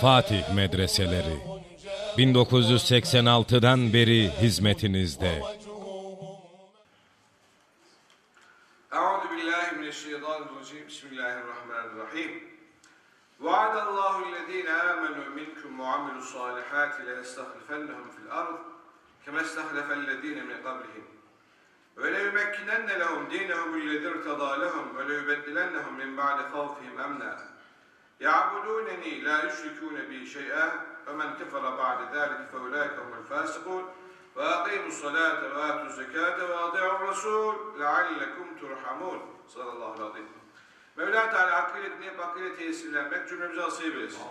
Fatih Medreseleri 1986'dan beri hizmetinizde. أعوذ بالله من الشيطان الرجيم بسم الله الرحمن الرحيم وعد الله الذين آمنوا منكم وعملوا الصالحات ليستخلفنهم في الأرض كما استخلف الذين من قبلهم وليمكنن لهم دينهم الذي ارتضى لهم وليبدلنهم من بعد خوفهم أمنا يعبدونني لا يشركون بي شيئا فمن كفر بعد ذلك فأولئك هم الفاسقون وأقيموا الصلاة وآتوا الزكاة وأطيعوا الرسول لعلكم ترحمون صلى الله العظيم Mevla Teala hakkıyla dinleyip hakkıyla tesirlenmek cümlemize nasip eylesin.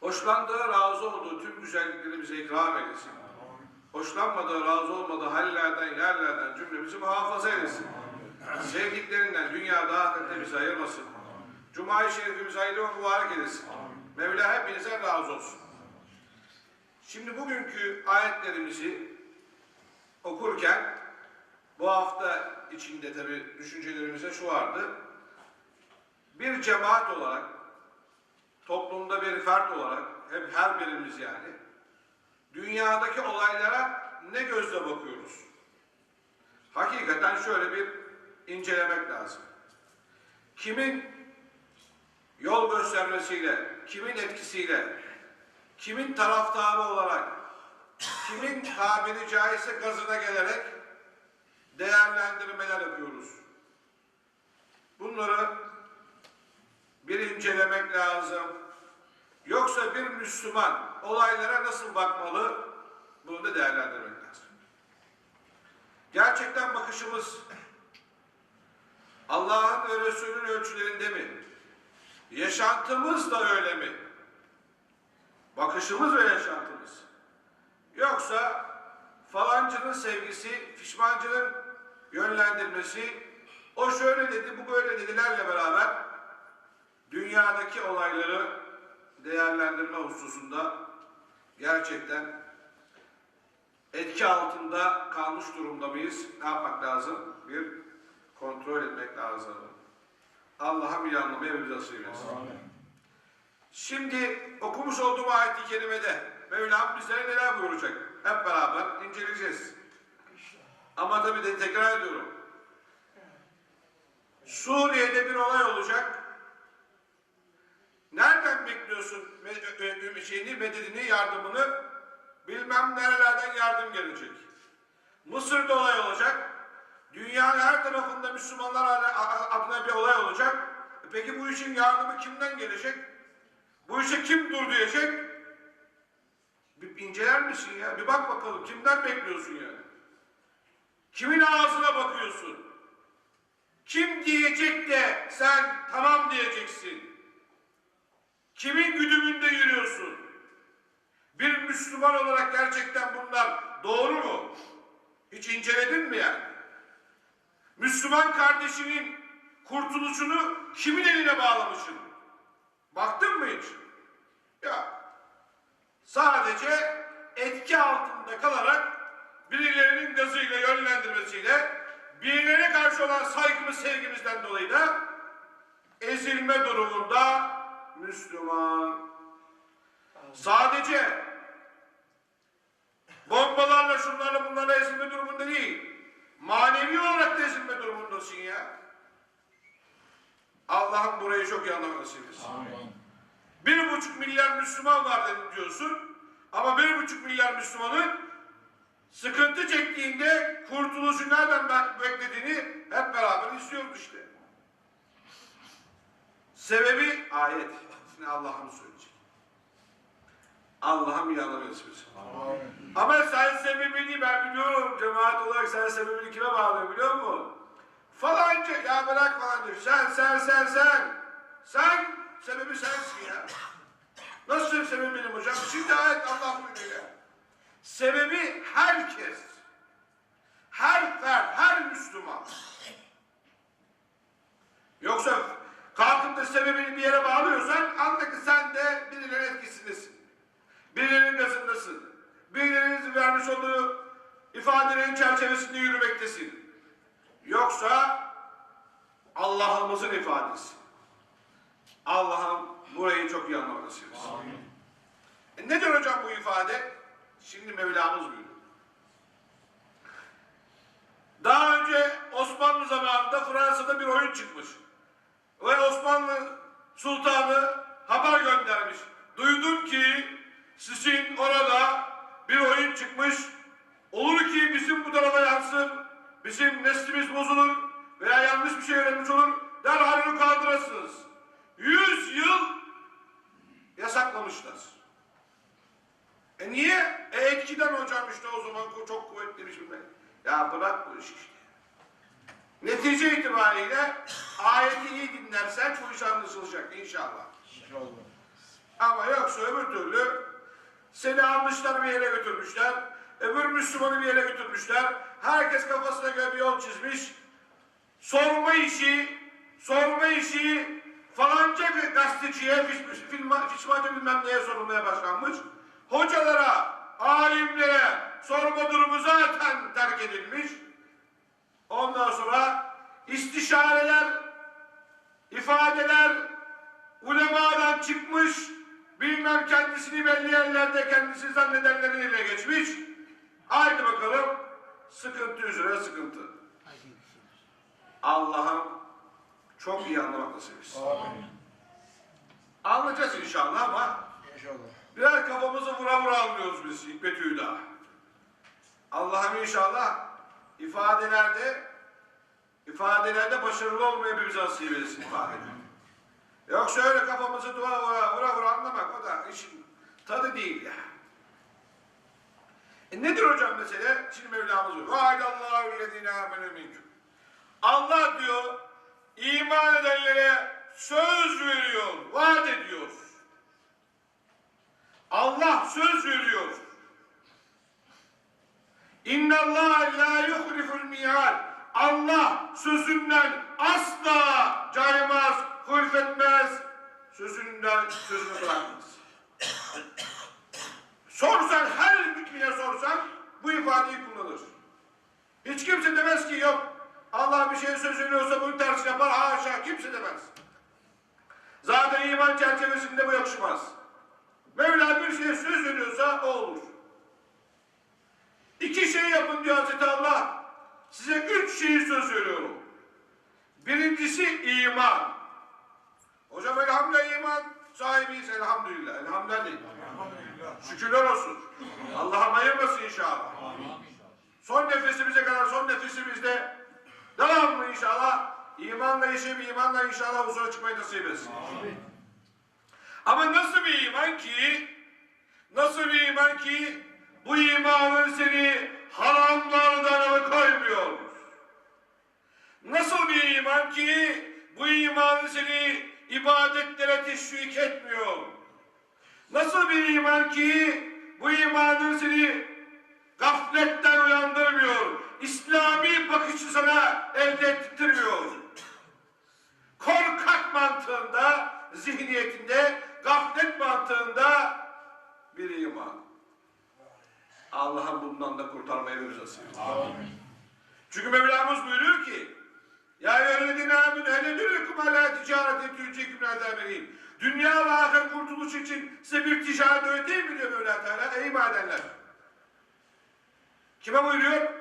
Hoşlandığı, razı olduğu tüm güzellikleri bize ikram eylesin. Hoşlanmadığı, razı olmadığı hallerden, yerlerden cümlemizi muhafaza eylesin. Sevdiklerinden dünyada, ahirette bizi ayırmasın. Cuma-i Şerifimizi hayırlı ve mübarek eylesin. Mevla hepinizden razı olsun. Şimdi bugünkü ayetlerimizi okurken bu hafta içinde tabi düşüncelerimize şu vardı. Bir cemaat olarak, toplumda bir fert olarak, hep her birimiz yani, dünyadaki olaylara ne gözle bakıyoruz? Hakikaten şöyle bir incelemek lazım. Kimin yol göstermesiyle, kimin etkisiyle, kimin taraftarı olarak, kimin tabiri caizse gazına gelerek değerlendirmeler yapıyoruz. Bunları bir incelemek lazım. Yoksa bir Müslüman olaylara nasıl bakmalı? Bunu da değerlendirmek lazım. Gerçekten bakışımız Allah'ın ve Resulünün ölçülerinde mi? Yaşantımız da öyle mi? Bakışımız ve yaşantımız. Yoksa falancının sevgisi, fişmancının yönlendirmesi, o şöyle dedi, bu böyle dedilerle beraber dünyadaki olayları değerlendirme hususunda gerçekten etki altında kalmış durumda mıyız? Ne yapmak lazım? Bir kontrol etmek lazım. Allah'a ve bir nasip etsin. Şimdi okumuş olduğum ayet-i kerimede Mevlam bizlere neler buyuracak? Hep beraber inceleyeceğiz. Ama tabii de tekrar ediyorum. Suriye'de bir olay olacak. Nereden bekliyorsun şeyini, mededini, yardımını? Bilmem nerelerden yardım gelecek. Mısır'da olay olacak. Dünyanın her tarafında Müslümanlar adına bir olay olacak. E Peki bu işin yardımı kimden gelecek? Bu işe kim dur diyecek? Bir inceler misin ya? Bir bak bakalım kimden bekliyorsun ya? Kimin ağzına bakıyorsun? Kim diyecek de sen tamam diyeceksin? Kimin güdümünde yürüyorsun? Bir Müslüman olarak gerçekten bunlar doğru mu? Hiç inceledin mi yani? Müslüman kardeşinin kurtuluşunu kimin eline bağlamışsın? Baktın mı hiç? Ya sadece etki altında kalarak birilerinin gazıyla yönlendirmesiyle birilerine karşı olan saygımız sevgimizden dolayı da ezilme durumunda Müslüman. Sadece bombalarla şunlarla bunlarla ezilme durumunda değil. Manevi olarak da ezilme durumundasın ya. Allah'ım burayı çok iyi anlamak nasip etsin. Bir buçuk milyar Müslüman var dedim diyorsun. Ama bir buçuk milyar Müslümanın sıkıntı çektiğinde kurtuluşu nereden bek- beklediğini hep beraber izliyoruz işte. Sebebi ayet. Allah'ım söyleyecek. Allah'ım nasip etsin. Ama sen sebebini ben biliyorum. Cemaat olarak sen sebebini kime bağlıyor biliyor musun? Falanca ya bırak falanca. Sen sen sen sen. Sen sebebi sensin ya. Nasıl sebebi benim hocam? Şimdi ayet Allah buyuruyor. Sebebi herkes. Her fert, her Müslüman. Yoksa kalkıp da sebebini bir yere bağlıyorsan anla ki sen de birilerinin etkisindesin. Birilerinin gazındasın. Birilerinin vermiş olduğu ifadelerin çerçevesinde yürümektesin. Yoksa Allah'ımızın ifadesi. Allah'ım burayı çok iyi etsin. E nedir hocam bu ifade? Şimdi Mevlamız buyuruyor. Daha önce Osmanlı zamanında Fransa'da bir oyun çıkmış. Ve Osmanlı Sultanı haber göndermiş. Duydum ki sizin orada bir oyun çıkmış. Olur ki bizim bu tarafa yansın, bizim neslimiz bozulur veya yanlış bir şey öğrenmiş olur. Derhal onu kaldırırsınız. Yüz yıl yasaklamışlar. E niye? E etkiden hocam işte o zaman çok kuvvetliymiş bilmem. Ya bırak bu işi işte. Netice itibariyle ayeti iyi dinlersen bu iş anlaşılacak inşallah. Ama yoksa öbür türlü seni almışlar bir yere götürmüşler. Öbür Müslümanı bir yere götürmüşler. Herkes kafasına göre bir yol çizmiş. Sorma işi, sorma işi falanca bir gazeteciye, fiş, filma, fişmacı bilmem neye sorulmaya başlanmış. Hocalara, alimlere sorma durumu zaten terk edilmiş. Ondan sonra istişareler, ifadeler ulemadan çıkmış, bilmem kendisini belli yerlerde kendisi zannedenlerin eline geçmiş. Haydi bakalım, sıkıntı üzere sıkıntı. Allah'ım çok iyi anlamak nasip etsin. Anlayacağız inşallah ama İnşallah. Birer kafamızı vura vura anlıyoruz biz Hikmet Hüda. Allah'ım inşallah ifadelerde ifadelerde başarılı olmayı hepimize nasip etsin ifade. Yoksa öyle kafamızı duvara vura vura, vura anlamak o da işin tadı değil ya. E nedir hocam mesele? Şimdi Mevlamız diyor. Vaadallahu lezine minkum. Allah diyor iman edenlere söz veriyor, vaat ediyor. Allah söz veriyor. İnna Allah la yuhliful mi'ad. Allah sözünden asla caymaz, hulfetmez. Sözünden sözünü bırakmaz. sorsan her mümine sorsan bu ifadeyi kullanır. Hiç kimse demez ki yok. Allah bir şey söz veriyorsa bunun tersini yapar. Haşa kimse demez. Zaten iman çerçevesinde bu yakışmaz. Mevla bir şeye söz veriyorsa o olur. İki şey yapın diyor Hazreti Allah. Size üç şeyi söz veriyorum. Birincisi iman. Hocam elhamdülillah iman sahibiyiz elhamdülillah. Elhamdülillah. değil. Şükürler olsun. Allah'ım ayırmasın inşallah. Son nefesimize kadar son nefesimizde devamlı inşallah imanla yaşayıp imanla inşallah huzura çıkmayı nasip etsin. Ama nasıl bir iman ki nasıl bir iman ki bu imanın seni haramlardan alıkoymuyor. Nasıl bir iman ki bu imanın seni ibadetlere teşvik etmiyor. Nasıl bir iman ki bu imanın seni gafletten uyandırmıyor. İslami bakışı sana elde ettirmiyor. Korkak mantığında, zihniyetinde, gaflet mantığında bir iman. Allah'ım bundan da kurtarmayı verirsin. Çünkü Mevlamız buyuruyor ki Ya aminu helelülüküm alâ ticareti tücceküm lâdâmerîn Dünya ve ahiret kurtuluş için size bir ticaret öğreteyim mi diyor Mevla Teala ey iman edenler. Kime buyuruyor?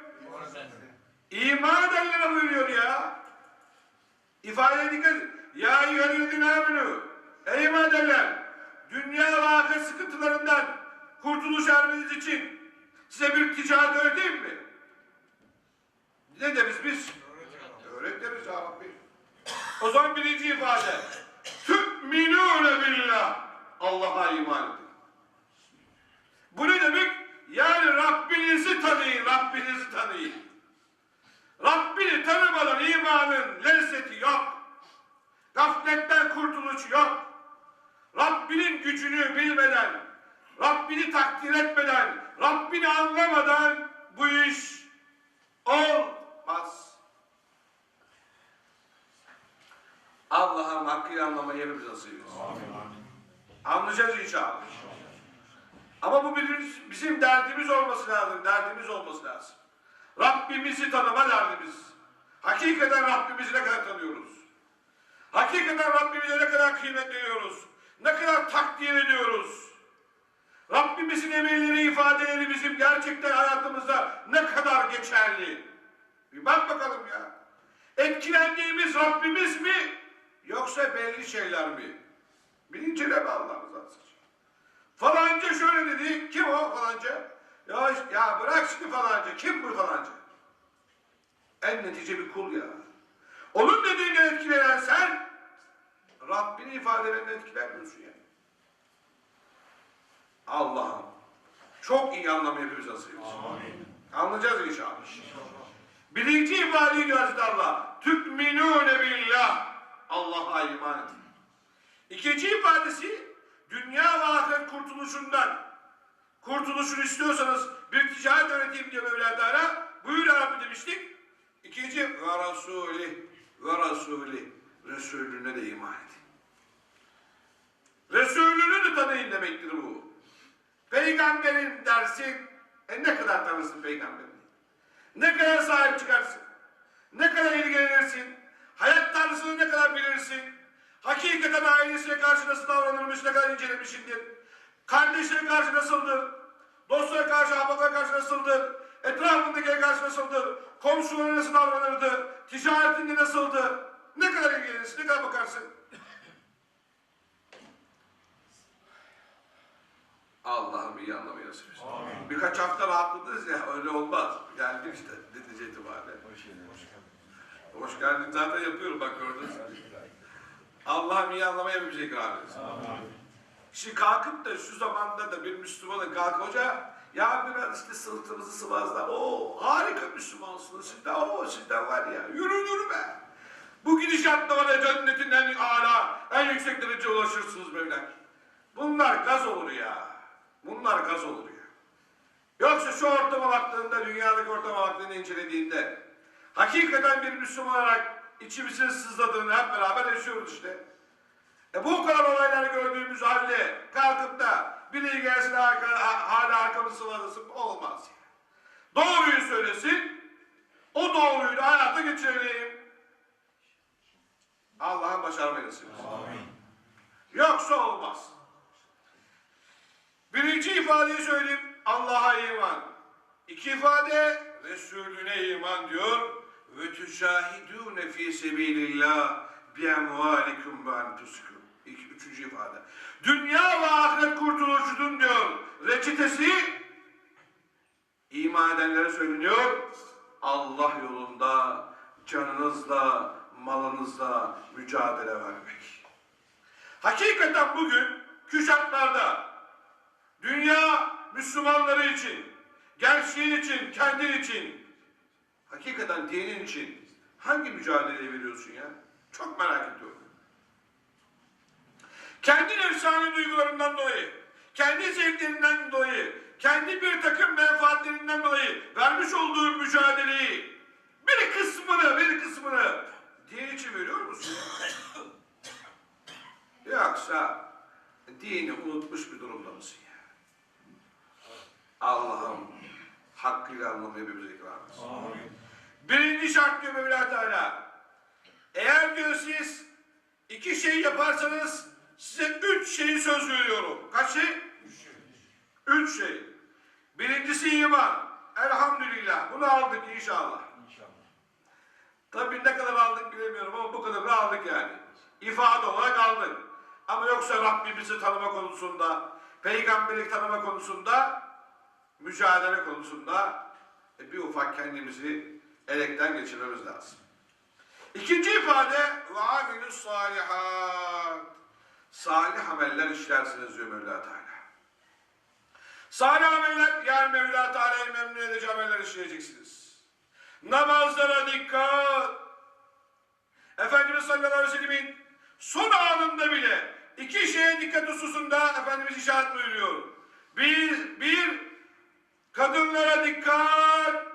İman edenlere buyuruyor ya. İfadeye dikkat. Ya eyyühellezine aminu ey iman edenler dünya ve ahiret sıkıntılarından kurtuluş ermeniz için size bir ticaret öğreteyim mi? Ne deriz biz? Öğret deriz ya Rabbi. O zaman birinci ifade. Tü'minûne billah. Allah'a iman edin. Bu ne demek? Yani Rabbinizi tanıyın, Rabbinizi tanıyın. Rabbini tanımadan imanın lezzeti yok. Gafletten kurtuluş yok. Rabbinin gücünü bilmeden, Rabbini takdir etmeden, Rabbini anlamadan bu iş olmaz. Allah'ın hakkıyla anlamayı yerimiz nasip etsin. Anlayacağız inşallah. Ama bu bizim, bizim derdimiz olması lazım, derdimiz olması lazım. Rabbimizi tanıma derdimiz. Hakikaten Rabbimizi ne kadar tanıyoruz? Hakikaten Rabbimize ne kadar kıymet veriyoruz? ne kadar takdir ediyoruz. Rabbimizin emirleri, ifadeleri bizim gerçekten hayatımızda ne kadar geçerli. Bir bak bakalım ya. Etkilendiğimiz Rabbimiz mi yoksa belli şeyler mi? Bir inceleme Allah'ın. Falanca şöyle dedi. Kim o falanca? Ya, ya bırak şimdi falanca. Kim bu falanca? En netice bir kul ya. Onun dediğine etkilenen sen Rabbini ifadelerinden etkilenmiyorsun ya. Allah'ım çok iyi anlamı hepimiz nasip etsin. Anlayacağız inşallah. Birinci ifadeyi gösterdi Allah. Tükminûne billah. Allah'a iman edin. İkinci ifadesi dünya ve ahiret kurtuluşundan. Kurtuluşunu istiyorsanız bir ticaret öğreteyim diyor Mevla. Buyur ya Rabbi demiştik. İkinci ve Rasulü ve Rasulü Resulüne de iman edin. Resulünü de tanıyın demektir bu. Peygamberin dersin. E ne kadar tanırsın peygamberini? Ne kadar sahip çıkarsın? Ne kadar ilgilenirsin? Hayat tarzını ne kadar bilirsin? Hakikaten ailesine karşı nasıl davranılmış, ne kadar incelemişsindir? Kardeşine karşı nasıldır? Dostlara karşı, ahbaplara karşı nasıldır? Etrafındakilere karşı nasıldır? Komşulara nasıl davranırdı? Ticaretinde nasıldı? Ne kadar ilgilenirsin, ne kadar bakarsın? Allah'ım iyi anlamayı nasip. Birkaç hafta rahatladınız ya öyle olmaz. Geldik işte netice itibariyle. Hoş geldin zaten yapıyorum bak gördünüz. Allah'ım iyi anlamayı yapabilecek Rabbimiz. Şimdi kalkıp da şu zamanda da bir Müslümanın kalk hoca ya biraz işte sırtımızı sıvazla. O harika Müslümansınız siz de o sizden var ya yürünür be. Bu gidişatla var ya cennetin en âlâ, en yüksek derece ulaşırsınız Mevlam. Bunlar gaz olur ya. Bunlar gaz olur ya. Yoksa şu ortama baktığında, dünyadaki ortama baktığında incelediğinde hakikaten bir Müslüman olarak içimizin sızladığını hep beraber yaşıyoruz işte. E bu kadar olayları gördüğümüz halde kalkıp da biri gelsin arka, hala arkamızı sıvazlasın olmaz. Doğruyu söylesin, o doğruyu da hayata geçirelim. Allah'ın başarmayı nasip. Yoksa olmaz. Birinci ifadeyi söyleyeyim. Allah'a iman. İki ifade Resulüne iman diyor. Ve tücahidûne fî sebîlillâh bi emvâlikum ve enfusikum. Üçüncü ifade. Dünya ve ahiret kurtuluşunun diyor. Reçetesi iman edenlere söyleniyor. Allah yolunda canınızla, malınızla mücadele vermek. Hakikaten bugün küşatlarda dünya Müslümanları için, gençliğin için, kendin için, hakikaten dinin için hangi mücadeleyi veriyorsun ya? Çok merak ediyorum. Kendi efsane duygularından dolayı, kendi zevklerinden dolayı, kendi bir takım menfaatlerinden dolayı vermiş olduğu mücadeleyi bir kısmını, bir kısmını din için veriyor musun? Yoksa dini unutmuş bir durumda mısın ya? Allah'ım hakkıyla anlamayı bize ikram etsin. Birinci şart diyor Mevla Teala. Eğer diyor siz iki şey yaparsanız size üç şeyi söz veriyorum. Kaç şey? Üç şey. Birincisi iman. Elhamdülillah. Bunu aldık inşallah. Tabii ne kadar aldık bilemiyorum ama bu kadar da aldık yani. İfade olarak aldık. Ama yoksa Rabbimizi tanıma konusunda, peygamberlik tanıma konusunda, mücadele konusunda e, bir ufak kendimizi elekten geçirmemiz lazım. İkinci ifade ve amilus salihat. Salih ameller işlersiniz diyor Mevla Teala. Salih ameller yani Mevla Teala'yı memnun edici ameller işleyeceksiniz. Namazlara dikkat. Efendimiz sallallahu aleyhi ve sellemin son anında bile iki şeye dikkat hususunda Efendimiz işaret buyuruyor. Bir, bir kadınlara dikkat.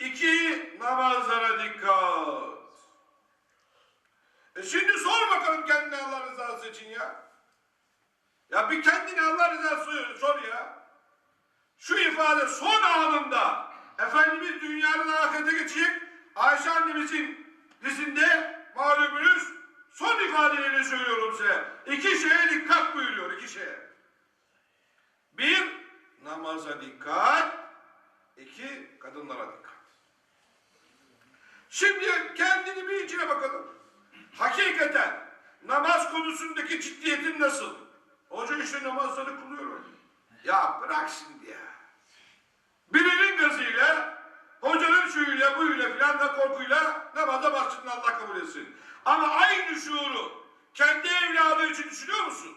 İki, namazlara dikkat. E şimdi sor bakalım kendine Allah rızası için ya. Ya bir kendine Allah rızası sor ya. Şu ifade son anında Efendimiz dünyanın ahirete geçecek Ayşe annemizin dizinde malumunuz son ifadeleri söylüyorum size. İki şeye dikkat buyuruyor iki şeye. Bir namaza dikkat, iki kadınlara dikkat. Şimdi kendini bir içine bakalım. Hakikaten namaz konusundaki ciddiyetin nasıl? Hoca işte namazları kılıyor öyle. Ya bırak şimdi ya. Birinin gazıyla, hocanın şuyuyla, buyuyla filan da korkuyla namaza başladın Allah kabul etsin. Ama aynı şuuru kendi evladı için düşünüyor musun?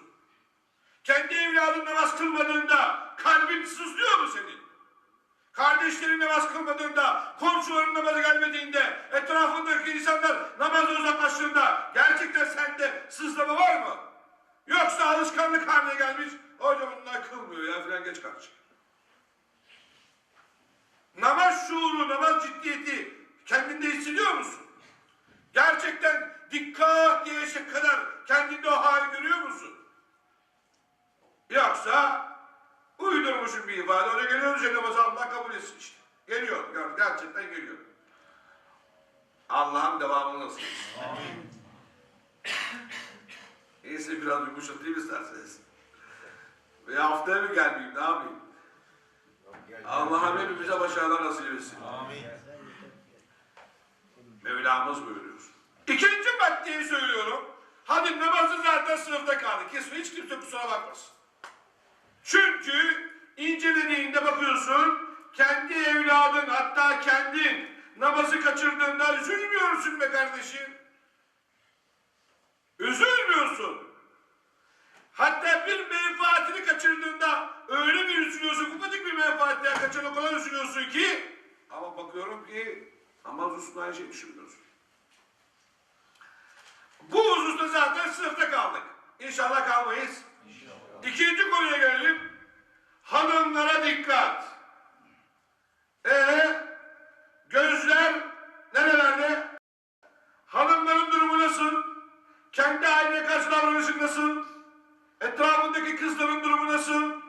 Kendi evladın namaz kılmadığında kalbin sızlıyor mu senin? Kardeşlerin namaz kılmadığında, komşuların namaza gelmediğinde, etrafındaki insanlar namaza uzaklaştığında gerçekten sende sızlama var mı? Yoksa alışkanlık haline gelmiş, hocam bunlar kılmıyor ya filan geç karşı. Namaz şuuru, namaz ciddiyeti kendinde hissediyor musun? Gerçekten dikkat diyecek kadar kendinde o hali görüyor musun? Yoksa uydurmuşum bir ifade. Öyle geliyoruz ya namazı Allah kabul etsin işte. Geliyor. gör, Gerçekten geliyor. Allah'ın devamını nasıl etsin. Neyse biraz yumuşatayım isterseniz. Ve haftaya bir gelmeyeyim ne yapayım? Allah'ım hepimize başarılar nasip etsin. Mevlamız buyuruyor. İkinci maddeyi söylüyorum. Hadi namazı zaten sınıfta kaldı. Kesin hiç kimse kusura bakmasın. Çünkü incelediğinde bakıyorsun kendi evladın hatta kendin namazı kaçırdığında üzülmüyorsun be kardeşim. Üzülmüyorsun. Hatta bir menfaatini kaçırdığında öyle bir üzülüyorsun, ufacık bir menfaatten kaçan o kadar üzülüyorsun ki ama bakıyorum ki namaz hususunda aynı şey düşünmüyorsun. Bu hususta zaten sınıfta kaldık. İnşallah kalmayız. İkinci konuya gelelim. Hanımlara dikkat. Ee, gözler nerelerde? Hanımların durumu nasıl? Kendi aile karşı davranışı nasıl? Etrafındaki kızların durumu nasıl?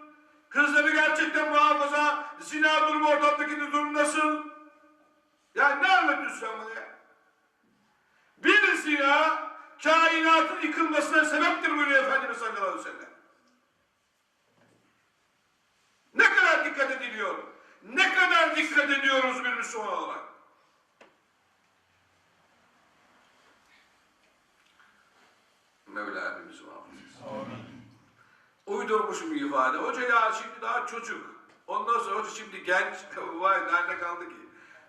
Kızları gerçekten muhafaza, zina durumu ortamdaki durum nasıl? Ya ne anlatıyorsun sen bana ya? Bir zina kainatın yıkılmasına sebeptir buyuruyor Efendimiz sallallahu aleyhi ve sellem. Ne kadar dikkat ediliyor? Ne kadar dikkat ediyoruz bir Müslüman olarak? Mevla hepimizi muhafaza etsin. Uydurmuşum bir ifade. Hoca ya şimdi daha çocuk. Ondan sonra hoca şimdi genç. Vay nerede kaldı ki?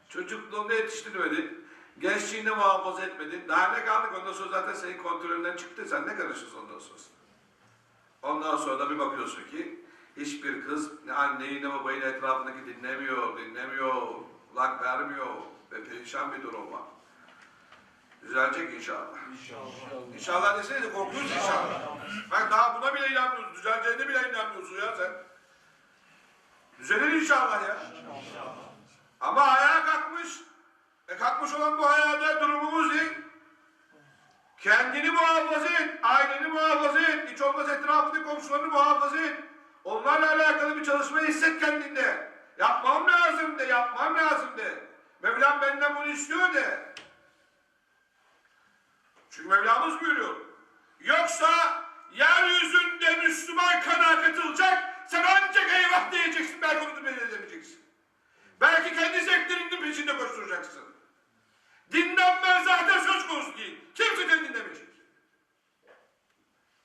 Çocukluğunda yetiştirmedin. Gençliğinde muhafaza etmedin. Daha ne kaldık? Ondan sonra zaten senin kontrolünden çıktı. Sen ne karışırsın ondan sonra? Ondan sonra da bir bakıyorsun ki hiçbir kız ne anneyi ne babayı ne etrafındaki dinlemiyor, dinlemiyor, kulak vermiyor ve perişan bir durum var. Düzelecek inşallah. İnşallah. İnşallah desenize korkuyoruz inşallah. Bak daha buna bile inanmıyorsun. Düzeleceğine bile inanmıyorsun ya sen. Düzelir inşallah ya. Ama ayağa kalkmış. E kalkmış olan bu hayata durumumuz ne? Kendini muhafaza et, aileni muhafaza et, hiç olmaz etrafındaki komşularını muhafaza et. Onlarla alakalı bir çalışma hisset kendinde. Yapmam lazım de, yapmam lazım de. Mevlam benden bunu istiyor de. Çünkü Mevlamız buyuruyor. Yoksa yeryüzünde Müslüman kana katılacak, sen ancak eyvah diyeceksin, belki onu da edemeyeceksin. Belki kendi zevklerinin peşinde koşturacaksın. Dinlenme zaten söz konusu değil. Kimse dinlemeyecek.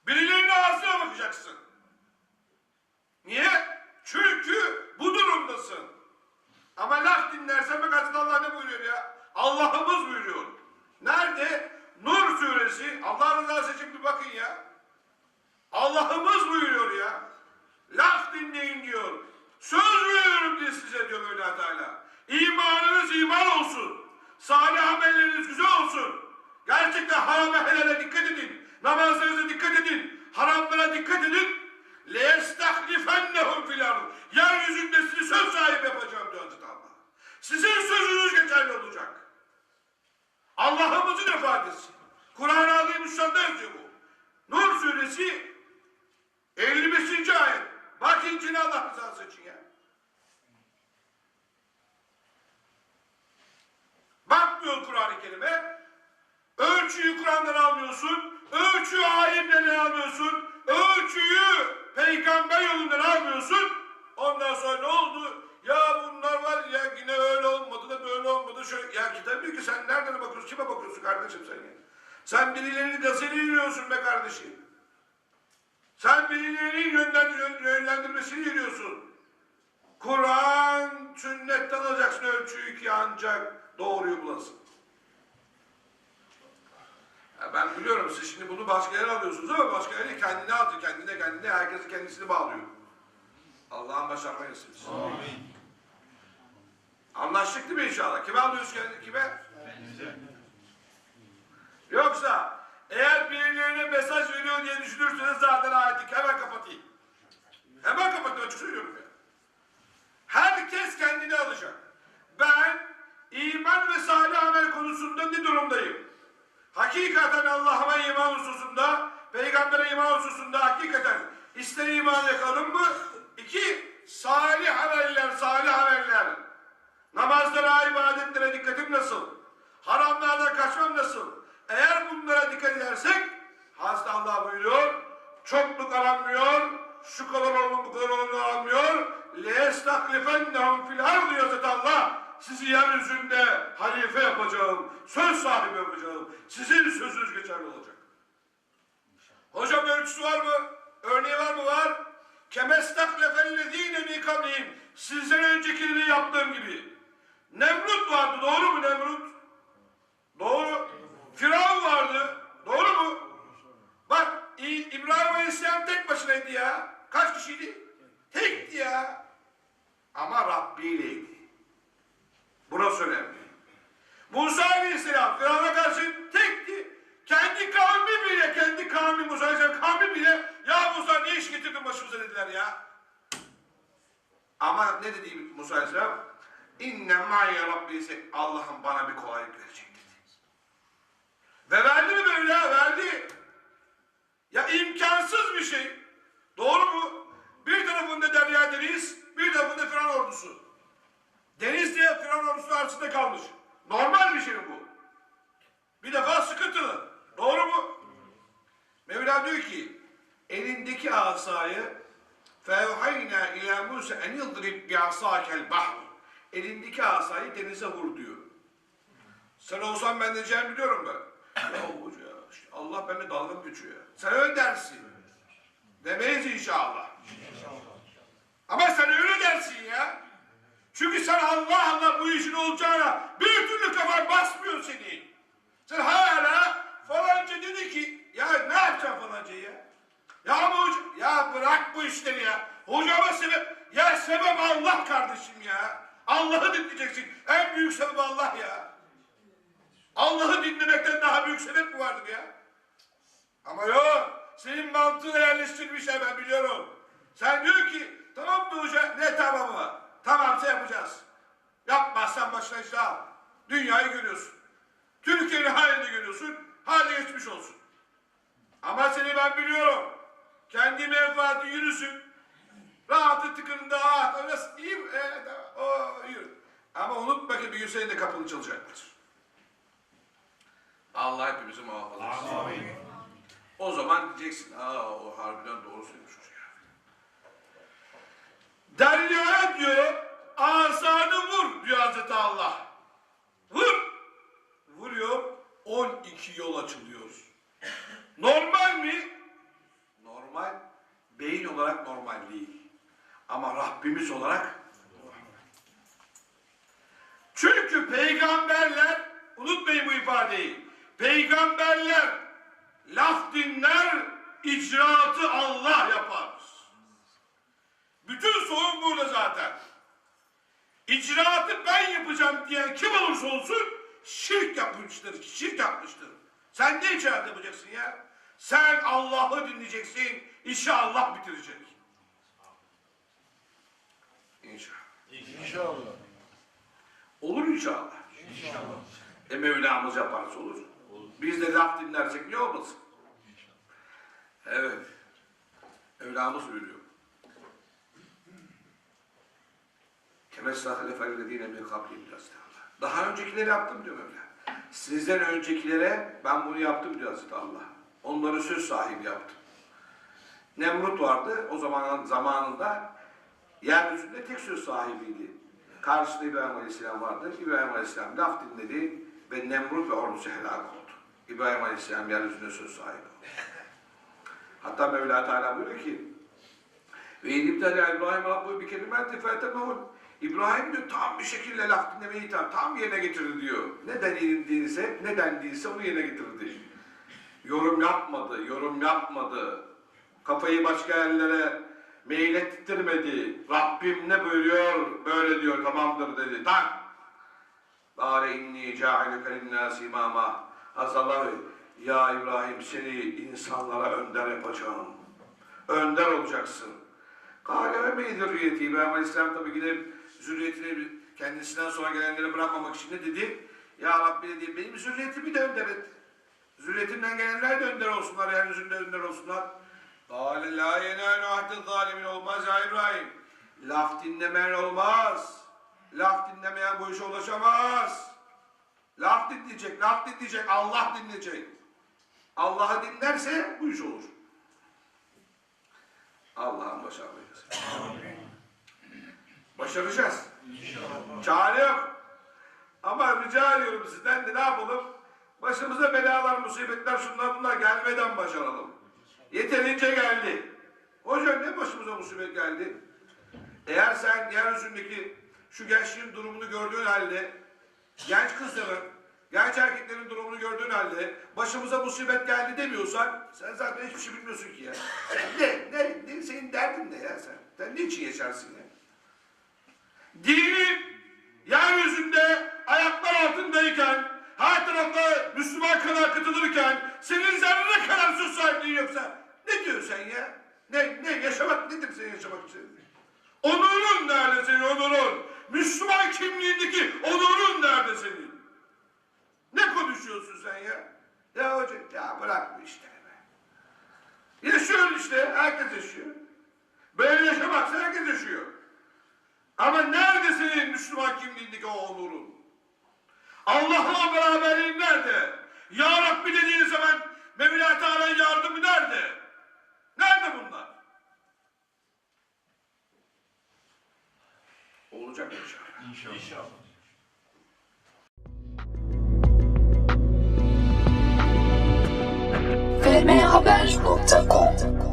Birilerinin ağzına bakacaksın. Niye? Çünkü bu durumdasın. Ama laf dinlersen bak Hazreti Allah ne buyuruyor ya? Allah'ımız buyuruyor. Nerede? Nur suresi. Allah rızası için bir bakın ya. Allah'ımız buyuruyor ya. Laf dinleyin diyor. Söz veriyorum diye size diyor Mevla Teala. İmanınız iman olsun. Salih amelleriniz güzel olsun. Gerçekten haram ve helale dikkat edin. Namazlarınıza dikkat edin. Haramlara dikkat edin. لَيَسْتَخْلِفَنَّهُمْ فِي الْأَرْضِ Yeryüzünde sizi söz sahibi yapacağım diyor Hazreti Allah. Sizin sözünüz geçerli olacak. Allah'ımızın ifadesi. Kur'an-ı Azimüşşan'da yazıyor bu. Nur suresi 55. ayet. Bak incine Allah rızası için ya. Bakmıyor Kur'an-ı Kerim'e. Ölçüyü Kur'an'dan almıyorsun. Ölçüyü alimlerden almıyorsun. Peygamber yolundan almıyorsun. Ondan sonra ne oldu? Ya bunlar var ya yine öyle olmadı da böyle olmadı. Şöyle, ya kitap diyor ki sen nereden bakıyorsun? Kime bakıyorsun kardeşim sen ya? Sen birilerinin gazeli yürüyorsun be kardeşim. Sen birilerinin yönden, yön- yönlendirmesini yürüyorsun. Kur'an, sünnetten alacaksın ölçüyü ki ancak doğruyu bulasın. Ya ben biliyorum siz şimdi bunu başka yere alıyorsunuz ama başka yere kendine aldı, kendine kendine, herkesi kendisini bağlıyor. Allah'ın başarmayı nasip etsin. Anlaştık değil mi inşallah? Kime alıyoruz kendini, kime? Yoksa eğer birilerine mesaj veriyor diye düşünürseniz zaten ayeti hemen kapatayım. Hemen kapatayım açık söylüyorum ya. Herkes kendini alacak. Ben iman ve salih amel konusunda ne durumdayım? Hakikaten Allah'a iman hususunda, peygambere iman hususunda hakikaten ister iman yakalım mı? İki, salih ameller, salih ameller. Namazlara, ibadetlere dikkatim nasıl? Haramlardan kaçmam nasıl? Eğer bunlara dikkat edersek, Hazreti Allah buyuruyor, çokluk aranmıyor, şu kadar olun bu kadar olun aranmıyor. لَيَسْتَخْلِفَنَّهُمْ fil ardı yazıt Allah. Sizi yeryüzünde halife yapacağım, söz sahibi yapacağım. Sizin sözünüz geçerli olacak. Hocam ölçüsü var mı? Örneği var mı? Var. Kemestaklefellezine mi kablihim. Sizden öncekileri yaptığım gibi. Nemrut vardı. Doğru mu Nemrut? Doğru. Firavun vardı. Doğru mu? Bak İbrahim Aleyhisselam tek başınaydı ya. Kaç kişiydi? Tekti ya. Ama Rabbi ileydi. Burası önemli. Musa Aleyhisselam Firavun'a karşı tekti. Kendi kavmi bile, kendi kavmi Musa Aleyhisselam kavmi bile ya Musa ne iş getirdin başımıza dediler ya. Ama ne dedi Musa Aleyhisselam? İnne ma'ye Rabbi Allah'ım bana bir kolaylık verecek dedi. Ve verdi mi Mevla? Verdi. Ya imkansız bir şey. Doğru mu? Bir tarafında derya deniz, bir tarafında Firavun ordusu. Deniz diye Firavun ordusu arasında kalmış. Normal bir şey bu. Bir defa sıkıntılı. Doğru mu? Mevla diyor ki elindeki asayı فَاَوْحَيْنَا اِلَى مُوسَ اَنْ يَضْرِبْ بِعَصَاكَ الْبَحْرِ Elindeki asayı denize vur diyor. Sen olsan ben diyeceğimi biliyorum ben. Ya hoca işte Allah benimle dalga mı geçiyor ya? Sen öyle dersin. Demeyiz inşallah. Ama sen öyle dersin ya. Çünkü sen Allah Allah bu işin olacağına bir türlü kafan basmıyor seni. Sen hala falanca dedi ki ya ne yapacaksın falancayı ya? Ya ama ya bırak bu işleri ya. Hocama sebep, ya sebep Allah kardeşim ya. Allah'ı dinleyeceksin. En büyük sebep Allah ya. Allah'ı dinlemekten daha büyük sebep mi vardır ya? Ama yok. Senin mantığına yerleştirmişler ben biliyorum. Sen diyor ki tamam mı hoca? Ne tamamı? Tamamsa yapacağız. Yapmazsan başına işte al. Dünyayı görüyorsun. Türkiye'nin halini görüyorsun. Hali geçmiş olsun. Ama seni ben biliyorum. Kendi menfaati yürüsün. Rahatı tıkırında ah nasıl iyi mi? Tamam. o yürü. Ama unutma ki bir gün senin de kapını çalacaklar. Allah hepimizi muhafaza etsin. O zaman diyeceksin, aa o harbiden doğru söylemiş hoca ya. Deryaya diyor, asanı vur diyor Hazreti Allah. Vur. Vuruyor, 12 yol açılıyor. Normal mi? Normal. Beyin olarak normal değil. Ama Rabbimiz olarak çünkü peygamberler, unutmayın bu ifadeyi, peygamberler laf dinler, icraatı Allah yapar. Bütün sorun burada zaten. İcraatı ben yapacağım diyen kim olursa olsun şirk yapmıştır, şirk yapmıştır. Sen ne icraat yapacaksın ya? Sen Allah'ı dinleyeceksin, işi Allah bitirecek. İnşallah. İnşallah. Olur inşallah. İnşallah. E Mevlamız yaparsa olur. Biz de laf dinlersek ne olmasın? Evet. Mevlamız buyuruyor. Kemestahilefellezine min kablim Daha öncekileri yaptım diyor Mevla. Sizden öncekilere ben bunu yaptım diyor Hazreti Allah. Onları söz sahibi yaptım. Nemrut vardı o zaman zamanında Yeryüzünde tek söz sahibiydi. Karşısında İbrahim Aleyhisselam vardı. İbrahim Aleyhisselam laf dinledi ve Nemrut ve ordusu helak oldu. İbrahim Aleyhisselam yeryüzünde söz sahibi oldu. Hatta Mevla Teala buyuruyor ki ve İbtala İbrahim Rabbu bir kelimeti fetemehun. İbrahim diyor tam bir şekilde laf dinlemeyi tam, tam yerine getirdi diyor. Ne denildiyse, ne dendiyse onu yerine getirdi. Yorum yapmadı, yorum yapmadı. Kafayı başka yerlere meylettirmedi. Rabbim ne buyuruyor, böyle diyor, tamamdır dedi. Tak! Bâre inni câilüke linnâs imâmâ. Hazallah ya İbrahim seni insanlara önder yapacağım. Önder olacaksın. Kâle ve mey zürriyeti. İbrahim Aleyhisselam tabi gidip zürriyetini kendisinden sonra gelenleri bırakmamak için ne dedi? Ya Rabbi dedi benim zürriyetimi de önder et. Zürriyetimden gelenler de önder olsunlar, yeryüzünde önder olsunlar. Kâle lâ yenâlu ahdi zalimin olmaz ya İbrahim. Laf dinlemeyen olmaz. Laf dinlemeyen bu işe ulaşamaz. Laf dinleyecek, laf dinleyecek, Allah dinleyecek. Allah'ı dinlerse bu iş olur. Allah'ın başarmayacağız. Başaracağız. Çare yok. Ama rica ediyorum sizden de ne yapalım? Başımıza belalar, musibetler, şunlar bunlar gelmeden başaralım. Yeterince geldi. Hocam ne başımıza musibet geldi? Eğer sen yeryüzündeki şu gençliğin durumunu gördüğün halde, genç kızların, genç erkeklerin durumunu gördüğün halde başımıza musibet geldi demiyorsan sen zaten hiçbir şey bilmiyorsun ki ya. ne, ne, ne, senin derdin ne ya sen? Sen niçin yaşarsın ya? Dinin yeryüzünde ayaklar altındayken, her tarafta Müslüman kadar katılırken, senin zerre kadar söz sahipliğin yoksa ne diyorsun sen ya? Ne, ne, yaşamak nedir senin yaşamak için? Onurun nerede senin onurun? Müslüman kimliğindeki onurun nerede senin? Ne konuşuyorsun sen ya? Ya hoca, ya bırak bu işleri be. Yaşıyorsun işte, herkes yaşıyor. Böyle yaşamaksa herkes yaşıyor. Ama nerede senin Müslüman kimliğindeki o onurun? Allah'la beraberliğin nerede? Ya Rabbi dediğin zaman Mevla Teala'nın yardımı nerede? Nerede bunlar? Olacak inşallah. İnşallah. fmhaber.com